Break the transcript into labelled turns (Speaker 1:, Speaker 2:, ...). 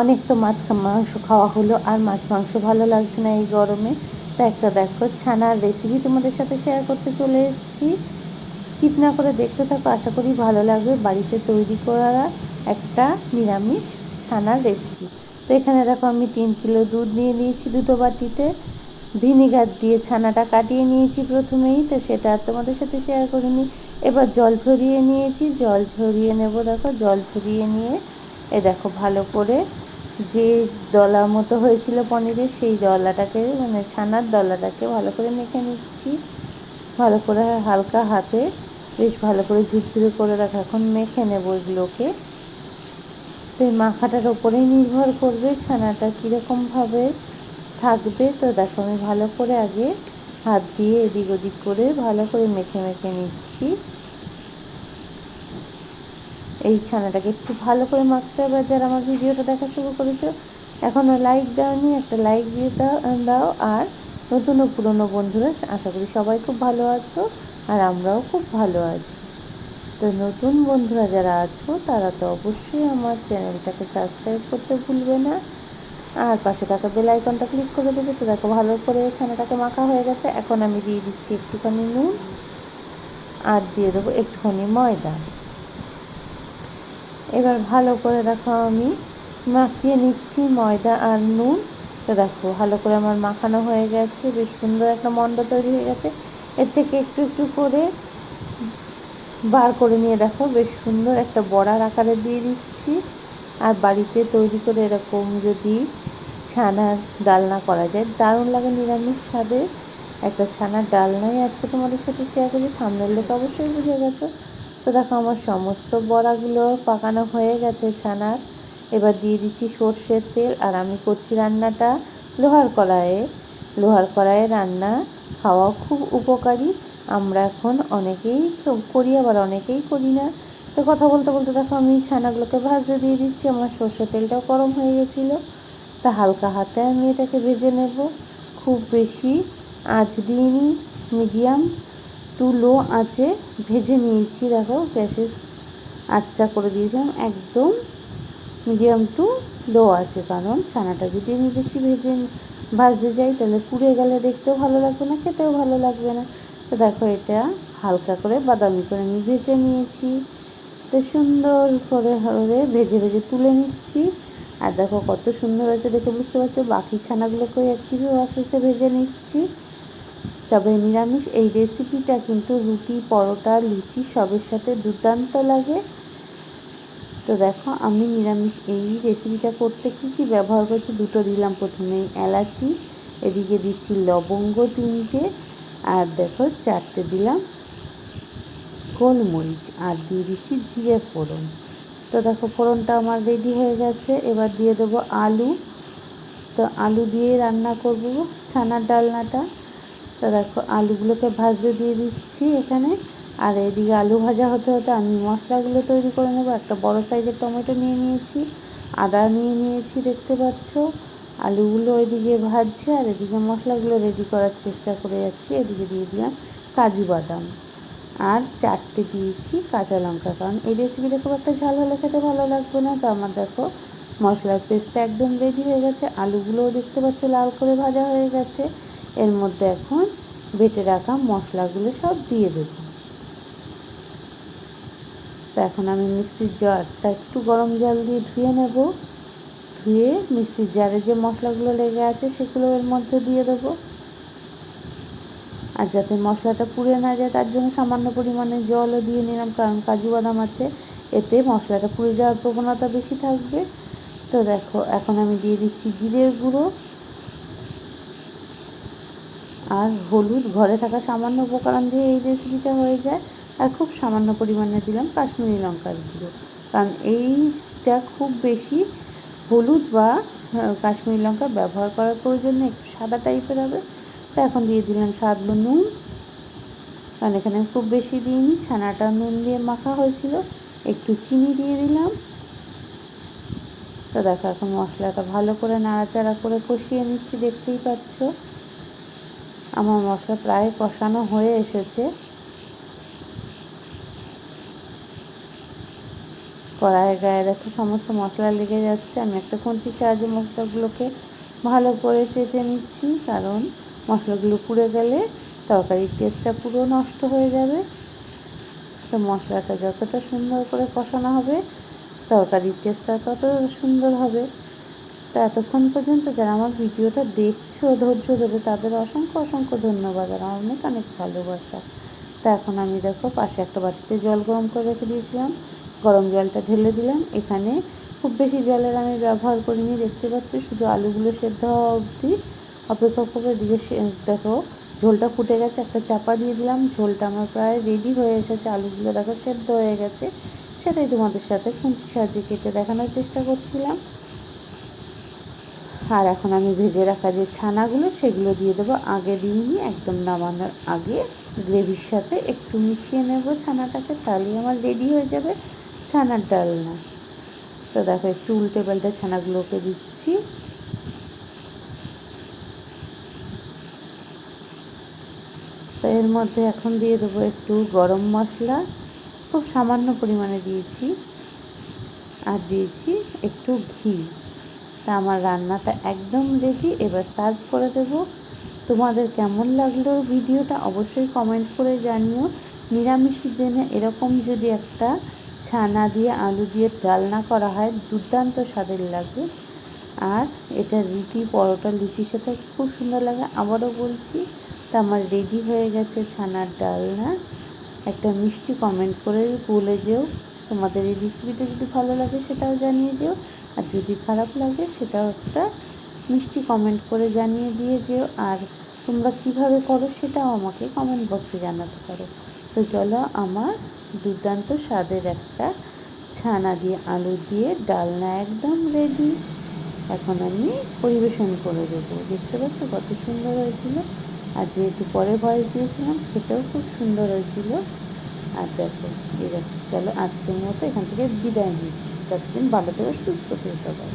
Speaker 1: অনেক তো মাছ মাংস খাওয়া হলো আর মাছ মাংস ভালো লাগছে না এই গরমে। তো একটা দেখো, ছানার রেসিপি তোমাদের সাথে শেয়ার করতে চলে এসেছি। স্কিপ না করে দেখতে থাকো, আশা করি ভালো লাগবে। বাড়িতে তৈরি করা একটা নিরামিষ ছানার রেসিপি তো এখানে দেখো আমি তিন কিলো দুধ নিয়ে নিয়েছি দুটো বাটিতে। ভিনিগার দিয়ে ছানাটা কাটিয়ে নিয়েছি প্রথমেই, তো সেটা আর তোমাদের সাথে শেয়ার করিনি। এবার জল ছড়িয়ে নিয়েছি। জল ছড়িয়ে নেব, দেখো, জল ছড়িয়ে নিয়ে এ দেখো, ভালো করে যে দলা মতো হয়েছিল পনিরের, সেই দলাটাকে মানে ছানার দলাটাকে ভালো করে মেখে নিচ্ছি। ভালো করে হালকা হাতে বেশ ভালো করে ঝুরঝুরে করে দেখো এখন মেখে নেব এগুলোকে। তো এই মাখাটার ওপরেই নির্ভর করবে ছানাটা কীরকমভাবে থাকবে। তো দেখো, আমি ভালো করে আগে হাত দিয়ে এদিক ওদিক করে ভালো করে মেখে মেখে নিচ্ছি। এই ছানাটাকে একটু ভালো করে মাখতে হবে। যারা আমার ভিডিওটা দেখা শুরু করেছ এখনও লাইক দাওনি একটা লাইক দিয়ে দাও দাও। আর নতুন ও পুরনো বন্ধুরা, আশা করি সবাই খুব ভালো আছো আর আমরাও খুব ভালো আছি। তো নতুন বন্ধুরা যারা আছো, তারা তো অবশ্যই আমার চ্যানেলটাকে সাবস্ক্রাইব করতে ভুলবে না। আর পাশে থাকা বেল আইকনটা ক্লিক করে দেবে। তো দেখো ভালো করে ছানাটাকে মাখা হয়ে গেছে। এখন আমি দিয়ে দিচ্ছি একটুখানি নুন। আর দিয়ে দেবো একটুখানি ময়দা। এবার ভালো করে দেখো আমি মাখিয়ে নিচ্ছি ময়দা আর নুন। তো দেখো, ভালো করে আমার মাখানো হয়ে গেছে, বেশ সুন্দর একটা মণ্ড তৈরি হয়ে গেছে। এর থেকে একটু একটু করে বার করে নিয়ে দেখো, বেশ সুন্দর একটা বড়ার আকারে দিয়ে দিচ্ছি। আর বাড়িতে তৈরি করে এরকম যদি ছানার ডালনা করা যায়, দারুণ লাগে নিরামিষ স্বাদে। একটা ছানার ডালনাই আজকে তোমাদের সাথে শেয়ার করি থামনেল দেখে অবশ্যই বুঝে গেছো। তো দেখো আমার সমস্ত বড়াগুলো পাকানো হয়ে গেছে ছানার। এবার দিয়ে দিচ্ছি সর্ষের তেল আর আমি করছি রান্নাটা লোহার কড়াইয়ে। লোহার কড়াইয়ে রান্না খাওয়া খুব উপকারী। আমরা এখন অনেকেই করি, আবার অনেকেই করি না। তো কথা বলতে বলতে দেখো আমি ছানাগুলোকে ভাজতে দিয়ে দিচ্ছি। আমার সর্ষের তেলটাও গরম হয়ে গেছিল। তা হালকা হাতে আমি এটাকে ভেজে নেব। খুব বেশি আঁচ দিইনি, মিডিয়াম। টু লো আঁচে ভেজে নিয়েছি, দেখো গ্যাসের আঁচটা করে দিয়েছিলাম, একদম মিডিয়াম টু লো আছে কারণ ছানাটা যদি আমি বেশি ভেজে ভাজতে যাই, তাহলে পুড়ে গেলে দেখতেও ভালো লাগবে না, খেতেও ভালো লাগবে না। তো দেখো এটা হালকা করে বাদামি করে আমি ভেজে নিয়েছি। তো সুন্দর করে করে ভেজে ভেজে তুলে নিচ্ছি। আর দেখো কত সুন্দর হয়েছে দেখে বুঝতে পারছ, বাকি ছানাগুলোকে একইভাবে আস্তে আস্তে ভেজে নিচ্ছি। তবে নিরামিষ এই রেসিপিটা কিন্তু রুটি, পরোটা, লুচি সবের সাথে দুর্দান্ত লাগে। তো দেখো, আমি নিরামিষ এই রেসিপিটা করতে কী কী ব্যবহার করছি দুটো দিলাম প্রথমেই এলাচি, এদিকে দিচ্ছি লবঙ্গ তিনটে, আর দেখো চারটে দিলাম গোলমরিচ, আর দিয়ে দিচ্ছি জিরে ফোড়ন। তো দেখো, ফোড়নটা আমার রেডি হয়ে গেছে। এবার দিয়ে দেবো আলু। তো আলু দিয়ে রান্না করব ছানার ডালনাটা। তো দেখো, আলুগুলোকে ভাজতে দিয়ে দিচ্ছি এখানে। আর এদিকে আলু ভাজা হতে হতে আমি মশলাগুলো তৈরি করে নেব। একটা বড় সাইজের টমেটো নিয়ে নিয়েছি, আদা নিয়ে নিয়েছি দেখতে পাচ্ছ। আলুগুলো ওইদিকে ভাজছে আর এদিকে মশলাগুলো রেডি করার চেষ্টা করে যাচ্ছি। এদিকে দিয়ে দিলাম কাজু বাদাম। আর চারটে দিয়েছি কাঁচা লঙ্কা, কারণ এই রেসিপিটা খুব একটা ঝাল হলে খেতে ভালো লাগবে না। তো আমার দেখো, মশলার পেস্টটা একদম রেডি হয়ে গেছে। আলুগুলোও দেখতে পাচ্ছ লাল করে ভাজা হয়ে গেছে। এর মধ্যে এখন বেটে রাখা মশলাগুলো সব দিয়ে দেব। তো এখন আমি মিক্সির জারটা একটু গরম জল দিয়ে ধুয়ে নেব। ধুয়ে মিক্সির জারে যে মশলাগুলো লেগে আছে সেগুলো এর মধ্যে দিয়ে দেবো। আর যাতে মশলাটা পুড়ে না যায়, তার জন্য সামান্য পরিমাণে জলও দিয়ে নিলাম, কারণ কাজু বাদাম আছে। এতে মশলাটা পুড়ে যাওয়ার প্রবণতা বেশি থাকবে। তো দেখো, এখন আমি দিয়ে দিচ্ছি জিরের গুঁড়ো। আর হলুদ, ঘরে থাকা সামান্য উপকরণ দিয়ে এই রেসিপিটা হয়ে যায়। আর খুব সামান্য পরিমাণে দিলাম কাশ্মীরি লঙ্কার গুঁড়ো। কারণ এইটা খুব বেশি হলুদ বা কাশ্মীরি লঙ্কা ব্যবহার করার প্রয়োজন নেই, একটু সাদা টাইপের হবে। তো এখন দিয়ে দিলাম স্বাদ নুন। কারণ এখানে খুব বেশি দিইনি, ছানাটা নুন দিয়ে মাখা হয়েছিল। একটু চিনি দিয়ে দিলাম। তো দেখো, এখন মশলাটা ভালো করে নাড়াচাড়া করে কষিয়ে নিচ্ছি, দেখতেই পাচ্ছ। আমার মশলা প্রায় কষানো হয়ে এসেছে। কড়াইয়ের গায়ে দেখো সমস্ত মশলা লেগে যাচ্ছে। আমি একটা খুন্তির সাহায্যে মশলাগুলোকে ভালো করে চেঁচে নিচ্ছি, কারণ মশলাগুলো পুড়ে গেলে তরকারির টেস্টটা পুরো নষ্ট হয়ে যাবে। তো মশলাটা যতটা সুন্দর করে কষানো হবে, তরকারির টেস্টটা তত সুন্দর হবে। তা এতক্ষণ পর্যন্ত যারা আমার ভিডিওটা দেখছ, ধৈর্য ধরে, তাদের অসংখ্য অসংখ্য ধন্যবাদ আর অনেক অনেক ভালোবাসা। তা এখন আমি দেখো পাশে একটা বাটিতে জল গরম করে রেখে দিয়েছিলাম। গরম জলটা ঢেলে দিলাম। এখানে খুব বেশি জলের আমি ব্যবহার করিনি, দেখতে পাচ্ছি শুধু আলুগুলো সেদ্ধ হওয়া অবধি। অপেক্ষা করে দিয়ে দেখো ঝোলটা ফুটে গেছে, একটা চাপা দিয়ে দিলাম। ঝোলটা আমার প্রায় রেডি হয়ে এসেছে। আলুগুলো দেখো সেদ্ধ হয়ে গেছে। সেটাই তোমাদের সাথে খুন্তির সাহায্যে কেটে দেখানোর চেষ্টা করছিলাম। আর এখন আমি ভেজে রাখা যে ছানাগুলো, সেগুলো দিয়ে দেবো। আগে দিইনি একদম নামানোর আগে গ্রেভির সাথে একটু মিশিয়ে নেব ছানাটাকে, তাহলেই আমার রেডি হয়ে যাবে ছানার ডালনা। তো দেখো, একটু উল্টে পাল্টে ছানাগুলোকে দিচ্ছি। তো এর মধ্যে এখন দিয়ে দেবো একটু গরম মশলা। খুব সামান্য পরিমাণে দিয়েছি। আর দিয়েছি একটু ঘি। তা আমার রান্নাটা একদম রেডি এবার সার্ভ করে দেব। তোমাদের কেমন লাগল ভিডিওটা অবশ্যই কমেন্ট করে জানিও। নিরামিষি দিনে এরকম যদি একটা ছানা দিয়ে আলু দিয়ে ডালনা করা হয়, দুর্দান্ত স্বাদের লাগে। আর এটা রুটি, পরোটা, লুচির সাথে খুব সুন্দর লাগে। আবারও বলছি, তা আমার রেডি হয়ে গেছে ছানার ডালনা। একটা মিষ্টি কমেন্ট করে বলে যেও। তোমাদের এই রেসিপিটা যদি ভালো লাগে সেটাও জানিয়ে যেও। আর যদি খারাপ লাগে সেটাও একটা মিষ্টি কমেন্ট করে জানিয়ে দিয়ে যেও। আর তোমরা কীভাবে করো সেটাও আমাকে কমেন্ট বক্সে জানাতে পারো। তো চলো আমার দুর্দান্ত স্বাদের একটা ছানা দিয়ে আলু দিয়ে ডালনা একদম রেডি এখন আমি পরিবেশন করে দেবো। দেখতে পাচ্ছ কত সুন্দর হয়েছিল? আর যেহেতু পরে ভয়েস দিয়েছিলাম সেটাও খুব সুন্দর হয়েছিল। আর দেখো এরকম চলো আজকের মতো এখান থেকে বিদায় নিচ্ছি। ততদিন ভালো থেকে সুস্থ থেকে সবাই